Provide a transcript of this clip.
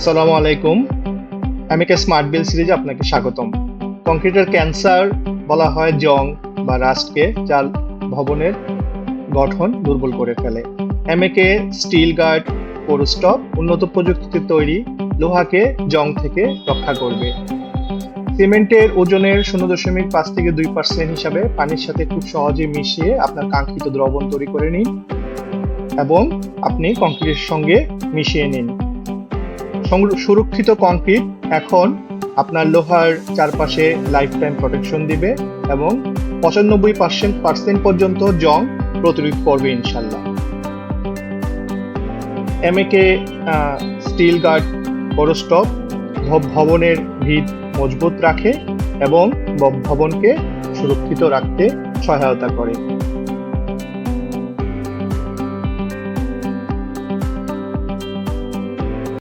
আসসালামু আলাইকুম। আমিকে স্মার্ট বিল সিরিজে আপনাকে স্বাগতম। কংক্রিটের ক্যান্সার বলা হয় জং বা রাস্টকে যা ভবনের গঠন দুর্বল করে ফেলে। এমএকে স্টিল গার্ড কোরস্টপ উন্নত প্রযুক্তিতে তৈরি, লোহাকে জং থেকে রক্ষা করবে। সিমেন্টের ওজনের শূন্য দশমিক পাঁচ থেকে দুই পার্সেন্ট হিসাবে পানির সাথে খুব সহজে মিশিয়ে আপনার কাঙ্ক্ষিত দ্রবণ তৈরি করে নিন এবং আপনি কংক্রিটের সঙ্গে মিশিয়ে নিন। সুরক্ষিত কংক্রিট এখন আপনার লোহার চারপাশে লাইফ টাইম প্রোটেকশন দিবে এবং পঁচানব্বই পার্সেন্ট পার্সেন্ট পর্যন্ত জং প্রতিরোধ করবে ইনশাল্লাহ। এম এমএকে স্টিল গার্ড কোরস্টপ ভবনের ভিত মজবুত রাখে এবং ভবনকে সুরক্ষিত রাখতে সহায়তা করে।